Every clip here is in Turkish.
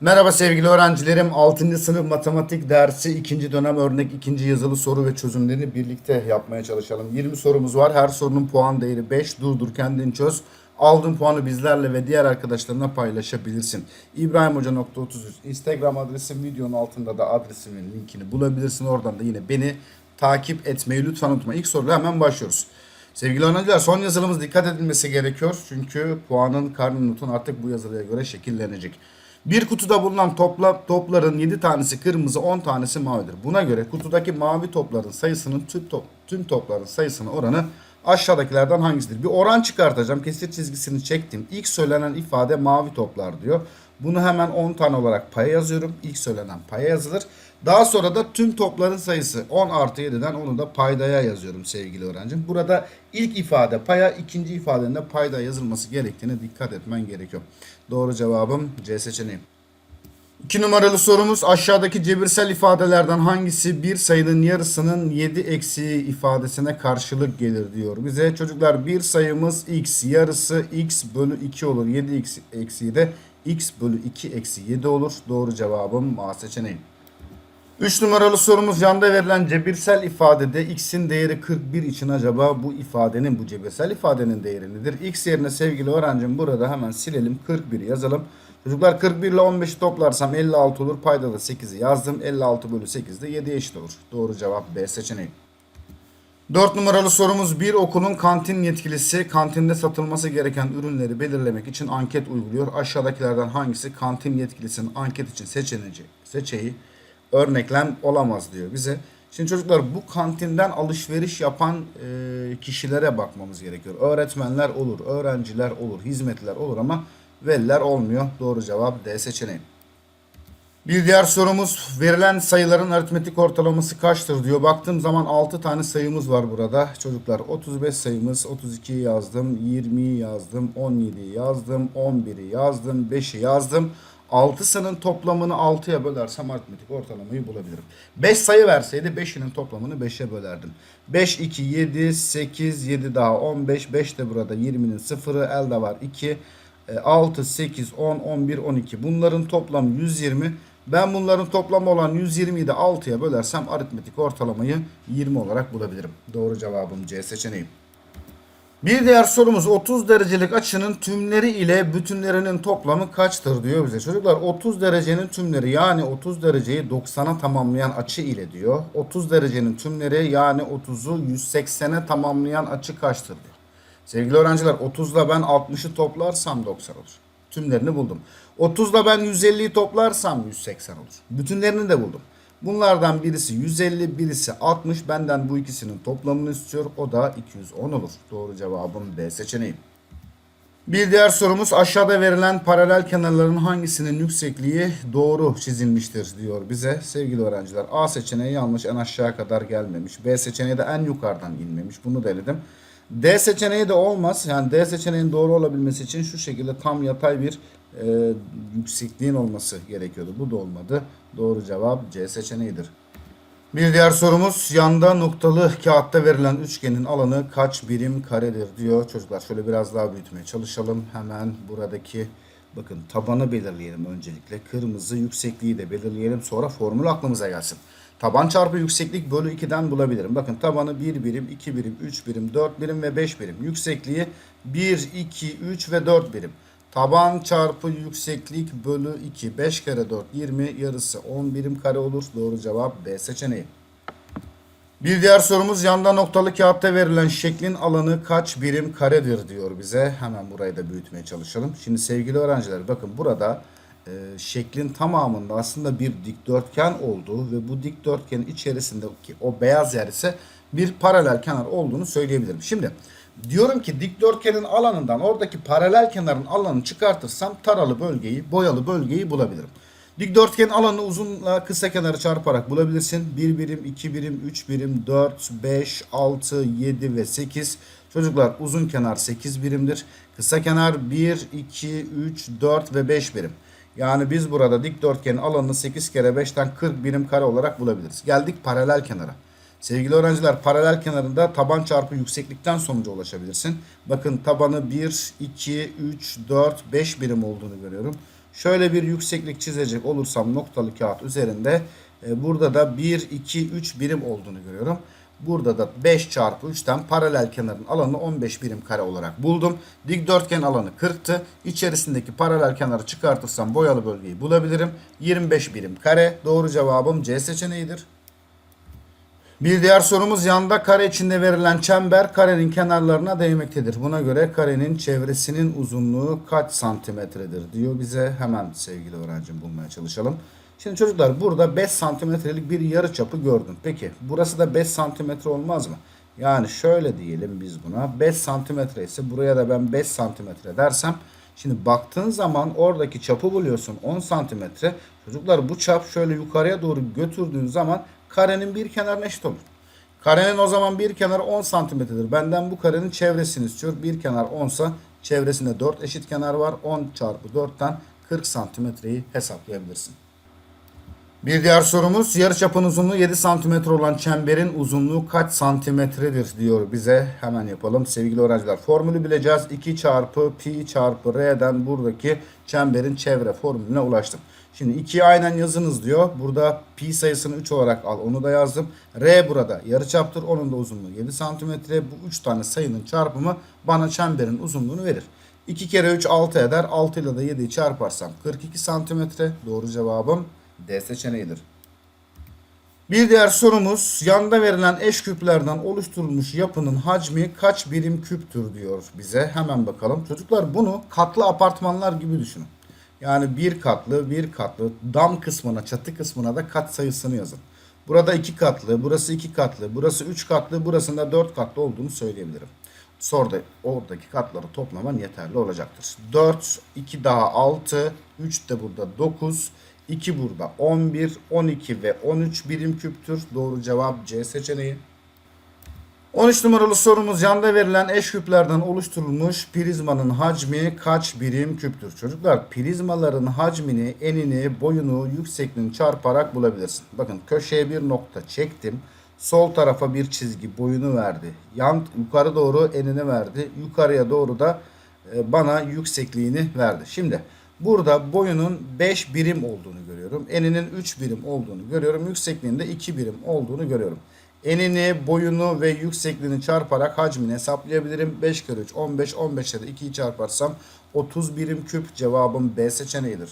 Merhaba sevgili öğrencilerim. 6. sınıf matematik dersi 2. dönem örnek 2. yazılı soru ve çözümlerini birlikte yapmaya çalışalım. 20 sorumuz var. Her sorunun puan değeri 5. Durdur kendin çöz. Aldığın puanı bizlerle ve diğer arkadaşlarına paylaşabilirsin. İbrahimhoca.33 Instagram adresim videonun altında da adresimin linkini bulabilirsin. Oradan da yine beni takip etmeyi lütfen unutma. İlk soruyla hemen başlıyoruz. Sevgili öğrenciler son yazılımız dikkat edilmesi gerekiyor. Çünkü puanın karnı notun artık bu yazılıya göre şekillenecek. Bir kutuda bulunan topla, topların 7 tanesi kırmızı 10 tanesi mavidir. Buna göre kutudaki mavi topların sayısının tüm, top, tüm topların sayısının oranı aşağıdakilerden hangisidir? Bir oran çıkartacağım. Kesir çizgisini çektim. İlk söylenen ifade mavi toplar diyor. Bunu hemen 10 tane olarak paya yazıyorum. İlk söylenen paya yazılır. Daha sonra da tüm topların sayısı 10 artı 7'den onu da paydaya yazıyorum sevgili öğrencim. Burada ilk ifade paya, ikinci ifadenin de payda yazılması gerektiğine dikkat etmen gerekiyor. Doğru cevabım C seçeneği. 2 numaralı sorumuz aşağıdaki cebirsel ifadelerden hangisi bir sayının yarısının 7 eksiği ifadesine karşılık gelir diyor. Bize çocuklar bir sayımız x yarısı x bölü 2 olur. 7 eksi- eksiği de x bölü 2 eksi 7 olur. Doğru cevabım A seçeneği. 3 numaralı sorumuz yanda verilen cebirsel ifadede x'in değeri 41 için acaba bu ifadenin bu cebirsel ifadenin değeri nedir? x yerine sevgili öğrencim burada hemen silelim 41 yazalım. Çocuklar 41 ile 15'i toplarsam 56 olur. Payda da 8'i yazdım. 56 bölü 8 de 7 eşit olur. Doğru cevap B seçeneği. 4 numaralı sorumuz bir okulun kantin yetkilisi kantinde satılması gereken ürünleri belirlemek için anket uyguluyor. Aşağıdakilerden hangisi kantin yetkilisinin anket için seçeneği, seçeği örneklem olamaz diyor bize. Şimdi çocuklar bu kantinden alışveriş yapan e, kişilere bakmamız gerekiyor. Öğretmenler olur, öğrenciler olur, hizmetler olur ama veliler olmuyor. Doğru cevap D seçeneği. Bir diğer sorumuz verilen sayıların aritmetik ortalaması kaçtır diyor. Baktığım zaman 6 tane sayımız var burada. Çocuklar 35 sayımız 32'yi yazdım, 20'yi yazdım, 17'yi yazdım, 11'i yazdım, 5'i yazdım. 6'sının toplamını 6'ya bölersem aritmetik ortalamayı bulabilirim. 5 sayı verseydi 5'inin toplamını 5'e bölerdim. 5, 2, 7, 8, 7 daha 15, 5 de burada 20'nin sıfırı elde var 2. 6, 8, 10, 11, 12. Bunların toplamı 120. Ben bunların toplamı olan 120'yi de 6'ya bölersem aritmetik ortalamayı 20 olarak bulabilirim. Doğru cevabım C seçeneği. Bir diğer sorumuz 30 derecelik açının tümleri ile bütünlerinin toplamı kaçtır diyor bize. Çocuklar 30 derecenin tümleri yani 30 dereceyi 90'a tamamlayan açı ile diyor. 30 derecenin tümleri yani 30'u 180'e tamamlayan açı kaçtır diyor. Sevgili öğrenciler 30'la ben 60'ı toplarsam 90 olur. Tümlerini buldum. 30'la ben 150'yi toplarsam 180 olur. Bütünlerini de buldum. Bunlardan birisi 150, birisi 60. Benden bu ikisinin toplamını istiyor. O da 210 olur. Doğru cevabım B seçeneği. Bir diğer sorumuz aşağıda verilen paralel kenarların hangisinin yüksekliği doğru çizilmiştir diyor bize. Sevgili öğrenciler A seçeneği yanlış en aşağı kadar gelmemiş. B seçeneği de en yukarıdan inmemiş. Bunu da eledim. D seçeneği de olmaz. Yani D seçeneğinin doğru olabilmesi için şu şekilde tam yatay bir e, yüksekliğin olması gerekiyordu. Bu da olmadı. Doğru cevap C seçeneğidir. Bir diğer sorumuz yanda noktalı kağıtta verilen üçgenin alanı kaç birim karedir diyor. Çocuklar şöyle biraz daha büyütmeye çalışalım. Hemen buradaki bakın tabanı belirleyelim öncelikle. Kırmızı yüksekliği de belirleyelim. Sonra formül aklımıza gelsin. Taban çarpı yükseklik bölü 2'den bulabilirim. Bakın tabanı 1 birim, 2 birim, 3 birim, 4 birim ve 5 birim. Yüksekliği 1, 2, 3 ve 4 birim. Taban çarpı yükseklik bölü 2. 5 kere 4 20 yarısı 10 birim kare olur. Doğru cevap B seçeneği. Bir diğer sorumuz yanda noktalı kağıtta verilen şeklin alanı kaç birim karedir diyor bize. Hemen burayı da büyütmeye çalışalım. Şimdi sevgili öğrenciler bakın burada e, şeklin tamamında aslında bir dikdörtgen olduğu ve bu dikdörtgenin içerisindeki o beyaz yer ise bir paralel kenar olduğunu söyleyebilirim. Şimdi diyorum ki dikdörtgenin alanından oradaki paralel kenarın alanını çıkartırsam taralı bölgeyi, boyalı bölgeyi bulabilirim. Dikdörtgenin alanını uzunla kısa kenarı çarparak bulabilirsin. 1 birim, 2 birim, 3 birim, 4, 5, 6, 7 ve 8. Çocuklar uzun kenar 8 birimdir. Kısa kenar 1, 2, 3, 4 ve 5 birim. Yani biz burada dikdörtgenin alanını 8 kere 5'ten 40 birim kare olarak bulabiliriz. Geldik paralel kenara. Sevgili öğrenciler paralel kenarında taban çarpı yükseklikten sonuca ulaşabilirsin. Bakın tabanı 1, 2, 3, 4, 5 birim olduğunu görüyorum. Şöyle bir yükseklik çizecek olursam noktalı kağıt üzerinde e, burada da 1, 2, 3 birim olduğunu görüyorum. Burada da 5 çarpı 3'ten paralel kenarın alanını 15 birim kare olarak buldum. Dikdörtgen alanı 40'tı. İçerisindeki paralel kenarı çıkartırsam boyalı bölgeyi bulabilirim. 25 birim kare. Doğru cevabım C seçeneğidir. Bir diğer sorumuz yanda kare içinde verilen çember karenin kenarlarına değmektedir. Buna göre karenin çevresinin uzunluğu kaç santimetredir diyor bize. Hemen sevgili öğrencim bulmaya çalışalım. Şimdi çocuklar burada 5 santimetrelik bir yarı çapı gördüm. Peki burası da 5 santimetre olmaz mı? Yani şöyle diyelim biz buna 5 santimetre ise buraya da ben 5 santimetre dersem Şimdi baktığın zaman oradaki çapı buluyorsun 10 santimetre. Çocuklar bu çap şöyle yukarıya doğru götürdüğün zaman karenin bir kenarına eşit olur. Karenin o zaman bir kenarı 10 santimetredir. Benden bu karenin çevresini istiyor. Bir kenar 10 sa çevresinde 4 eşit kenar var. 10 çarpı 4'ten 40 santimetreyi hesaplayabilirsin. Bir diğer sorumuz yarıçapın uzunluğu 7 santimetre olan çemberin uzunluğu kaç santimetredir diyor bize. Hemen yapalım sevgili öğrenciler. Formülü bileceğiz. 2 çarpı pi çarpı r'den buradaki çemberin çevre formülüne ulaştım. Şimdi 2'yi aynen yazınız diyor. Burada pi sayısını 3 olarak al. Onu da yazdım. R burada yarıçaptır. Onun da uzunluğu 7 santimetre. Bu 3 tane sayının çarpımı bana çemberin uzunluğunu verir. 2 kere 3 6 eder. 6 ile de 7'yi çarparsam 42 santimetre. Doğru cevabım D seçeneğidir. Bir diğer sorumuz yanda verilen eş küplerden oluşturulmuş yapının hacmi kaç birim küptür diyor bize. Hemen bakalım. Çocuklar bunu katlı apartmanlar gibi düşünün. Yani bir katlı, bir katlı dam kısmına, çatı kısmına da kat sayısını yazın. Burada iki katlı, burası iki katlı, burası üç katlı, burasında dört katlı olduğunu söyleyebilirim. Soruda oradaki katları toplaman yeterli olacaktır. 4, 2 daha 6, 3 de burada 9, 2 burada 11, 12 ve 13 birim küptür. Doğru cevap C seçeneği. 13 numaralı sorumuz yanda verilen eş küplerden oluşturulmuş prizmanın hacmi kaç birim küptür? Çocuklar prizmaların hacmini, enini, boyunu, yüksekliğini çarparak bulabilirsin. Bakın köşeye bir nokta çektim. Sol tarafa bir çizgi boyunu verdi. Yan yukarı doğru enini verdi. Yukarıya doğru da e, bana yüksekliğini verdi. Şimdi burada boyunun 5 birim olduğunu görüyorum. Eninin 3 birim olduğunu görüyorum. Yüksekliğinde 2 birim olduğunu görüyorum. Enini, boyunu ve yüksekliğini çarparak hacmini hesaplayabilirim. 5 kere 3 15, 15 ile de 2'yi çarparsam 30 birim küp cevabım B seçeneğidir.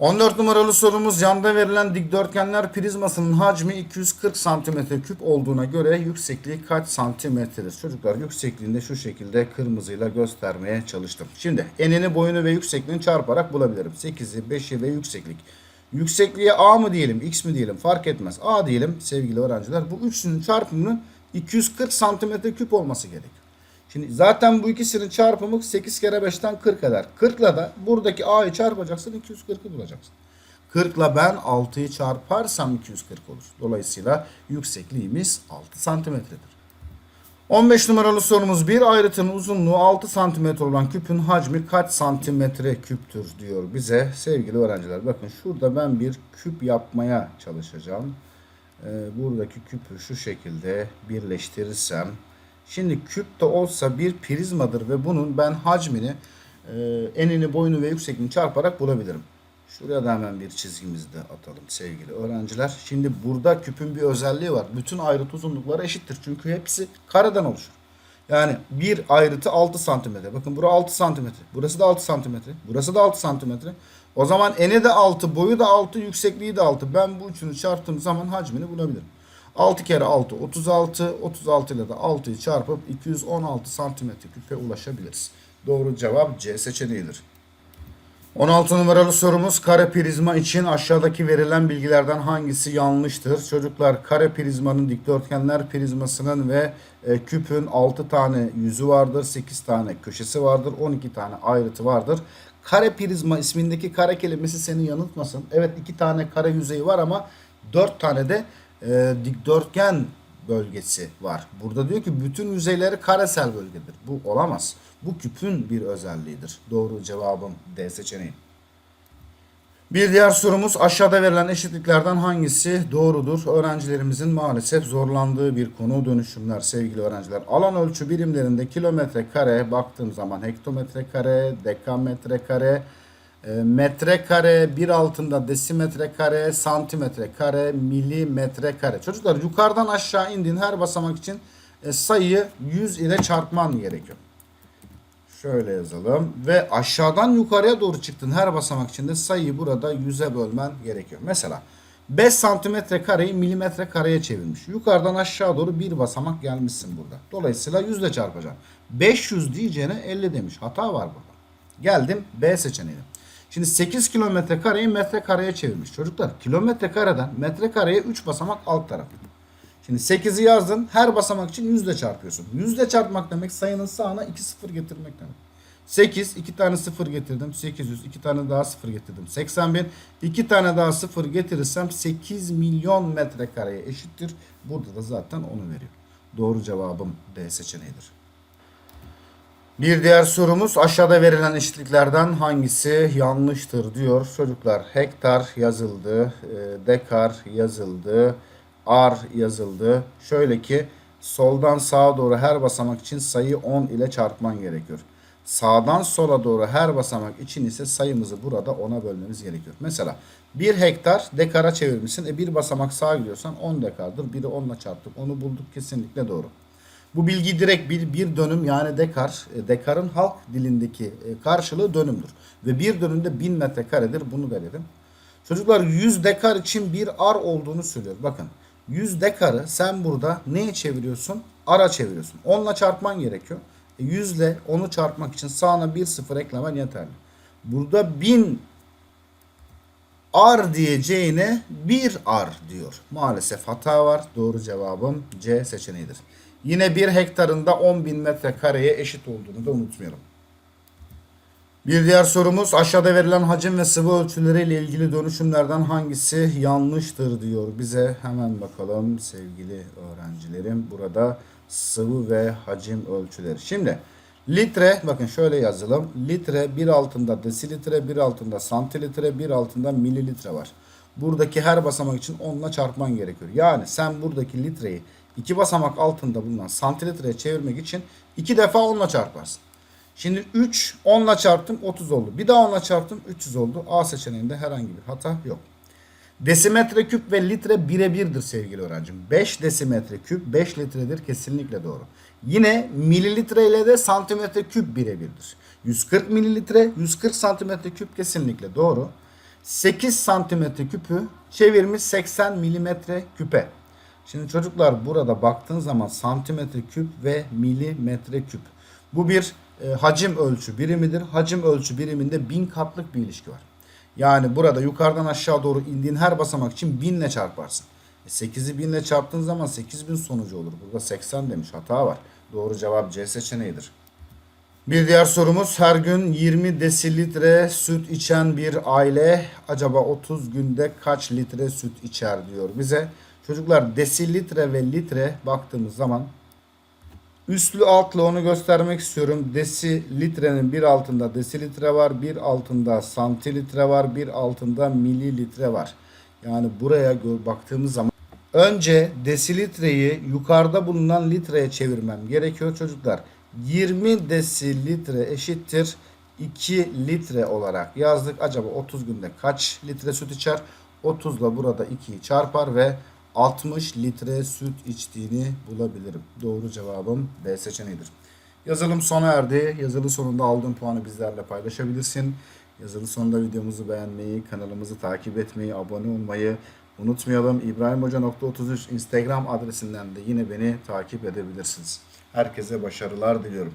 14 numaralı sorumuz yanda verilen dikdörtgenler prizmasının hacmi 240 santimetre küp olduğuna göre yüksekliği kaç santimetredir? Çocuklar yüksekliğinde şu şekilde kırmızıyla göstermeye çalıştım. Şimdi enini, boyunu ve yüksekliğini çarparak bulabilirim. 8'i, 5'i ve yükseklik. Yüksekliğe A mı diyelim, X mi diyelim fark etmez. A diyelim sevgili öğrenciler. Bu üçünün çarpımının 240 santimetre küp olması gerek. Şimdi zaten bu ikisinin çarpımı 8 kere 5'ten 40 eder. 40 ile de buradaki A'yı çarpacaksın 240'ı bulacaksın. 40 ile ben 6'yı çarparsam 240 olur. Dolayısıyla yüksekliğimiz 6 santimetredir. 15 numaralı sorumuz bir ayrıtının uzunluğu 6 santimetre olan küpün hacmi kaç santimetre küptür diyor bize sevgili öğrenciler. Bakın şurada ben bir küp yapmaya çalışacağım. Ee, buradaki küpü şu şekilde birleştirirsem Şimdi küp de olsa bir prizmadır ve bunun ben hacmini e, enini, boyunu ve yüksekliğini çarparak bulabilirim. Şuraya da hemen bir çizgimizi de atalım sevgili öğrenciler. Şimdi burada küpün bir özelliği var. Bütün ayrıt uzunlukları eşittir. Çünkü hepsi kareden oluşur. Yani bir ayrıtı 6 santimetre. Bakın bura 6 santimetre. Burası da 6 santimetre. Burası da 6 santimetre. O zaman eni de 6, boyu da 6, yüksekliği de 6. Ben bu üçünü çarptığım zaman hacmini bulabilirim. 6 kere 6 36. 36 ile de 6'yı çarpıp 216 santimetre küpe ulaşabiliriz. Doğru cevap C seçeneğidir. 16 numaralı sorumuz kare prizma için aşağıdaki verilen bilgilerden hangisi yanlıştır? Çocuklar kare prizmanın dikdörtgenler prizmasının ve e, küpün 6 tane yüzü vardır, 8 tane köşesi vardır, 12 tane ayrıtı vardır. Kare prizma ismindeki kare kelimesi seni yanıltmasın. Evet 2 tane kare yüzeyi var ama 4 tane de e, dikdörtgen bölgesi var. Burada diyor ki bütün yüzeyleri karesel bölgedir. Bu olamaz. Bu küpün bir özelliğidir. Doğru cevabım D seçeneği. Bir diğer sorumuz aşağıda verilen eşitliklerden hangisi doğrudur? Öğrencilerimizin maalesef zorlandığı bir konu dönüşümler sevgili öğrenciler. Alan ölçü birimlerinde kilometre kare baktığım zaman hektometre kare, dekametre kare, metrekare, bir altında desimetre kare, santimetre kare, milimetre kare. Çocuklar yukarıdan aşağı indiğin her basamak için e, sayıyı 100 ile çarpman gerekiyor. Şöyle yazalım. Ve aşağıdan yukarıya doğru çıktın her basamak için de sayıyı burada 100'e bölmen gerekiyor. Mesela 5 santimetre kareyi milimetre kareye çevirmiş. Yukarıdan aşağı doğru bir basamak gelmişsin burada. Dolayısıyla 100 ile çarpacaksın. 500 diyeceğine 50 demiş. Hata var burada. Geldim B seçeneğine. Şimdi 8 kilometre kareyi metre kareye çevirmiş. Çocuklar kilometre kareden metre kareye 3 basamak alt tarafı. Şimdi 8'i yazdın. Her basamak için 100 ile çarpıyorsun. 100 ile çarpmak demek sayının sağına 2 sıfır getirmek demek. 8, 2 tane sıfır getirdim. 800, 2 tane daha sıfır getirdim. 81, 2 tane daha sıfır getirirsem 8 milyon metrekareye eşittir. Burada da zaten onu veriyor. Doğru cevabım D seçeneğidir. Bir diğer sorumuz aşağıda verilen eşitliklerden hangisi yanlıştır diyor. Çocuklar hektar yazıldı, e, dekar yazıldı, ar yazıldı. Şöyle ki soldan sağa doğru her basamak için sayı 10 ile çarpman gerekiyor. Sağdan sola doğru her basamak için ise sayımızı burada 10'a bölmemiz gerekiyor. Mesela 1 hektar dekara çevirmişsin. E bir basamak sağa gidiyorsan 10 dekardır. Biri 10 ile çarptık. Onu bulduk kesinlikle doğru. Bu bilgi direkt bir, bir dönüm yani dekar. E, Dekarın halk dilindeki e, karşılığı dönümdür. Ve bir dönümde 1000 metrekaredir. Bunu verelim. Çocuklar 100 dekar için bir ar olduğunu söylüyor. Bakın 100 dekarı sen burada neye çeviriyorsun? Ara çeviriyorsun. 10 ile çarpman gerekiyor. E, 100 ile 10'u çarpmak için sağına bir sıfır eklemen yeterli. Burada 1000 ar diyeceğine bir ar diyor. Maalesef hata var. Doğru cevabım C seçeneğidir. Yine bir hektarında 10 bin metrekareye eşit olduğunu da unutmayalım. Bir diğer sorumuz aşağıda verilen hacim ve sıvı ölçüleriyle ilgili dönüşümlerden hangisi yanlıştır diyor bize. Hemen bakalım sevgili öğrencilerim. Burada sıvı ve hacim ölçüleri. Şimdi litre bakın şöyle yazalım. Litre bir altında desilitre, bir altında santilitre, bir altında mililitre var. Buradaki her basamak için 10 ile çarpman gerekiyor. Yani sen buradaki litreyi iki basamak altında bulunan santilitreye çevirmek için iki defa 10 ile çarparsın. Şimdi 3 10 ile çarptım 30 oldu. Bir daha 10 ile çarptım 300 oldu. A seçeneğinde herhangi bir hata yok. Desimetre küp ve litre birebirdir sevgili öğrencim. 5 desimetre küp 5 litredir kesinlikle doğru. Yine mililitre ile de santimetre küp birebirdir. 140 mililitre 140 santimetre küp kesinlikle doğru. 8 santimetre küpü çevirmiş 80 milimetre küpe. Şimdi çocuklar burada baktığın zaman santimetre küp ve milimetre küp. Bu bir e, hacim ölçü birimidir. Hacim ölçü biriminde bin katlık bir ilişki var. Yani burada yukarıdan aşağı doğru indiğin her basamak için binle çarparsın. E 8'i binle çarptığın zaman 8000 sonucu olur. Burada 80 demiş hata var. Doğru cevap C seçeneğidir. Bir diğer sorumuz her gün 20 desilitre süt içen bir aile acaba 30 günde kaç litre süt içer diyor bize. Çocuklar desilitre ve litre baktığımız zaman üstlü altlı onu göstermek istiyorum. Desilitrenin bir altında desilitre var, bir altında santilitre var, bir altında mililitre var. Yani buraya baktığımız zaman önce desilitreyi yukarıda bulunan litreye çevirmem gerekiyor çocuklar. 20 desilitre eşittir 2 litre olarak yazdık. Acaba 30 günde kaç litre süt içer? 30 ile burada 2'yi çarpar ve 60 litre süt içtiğini bulabilirim. Doğru cevabım B seçeneğidir. Yazılım sona erdi. Yazılı sonunda aldığın puanı bizlerle paylaşabilirsin. Yazılı sonunda videomuzu beğenmeyi, kanalımızı takip etmeyi, abone olmayı unutmayalım. İbrahimhoca.33 Instagram adresinden de yine beni takip edebilirsiniz. Herkese başarılar diliyorum.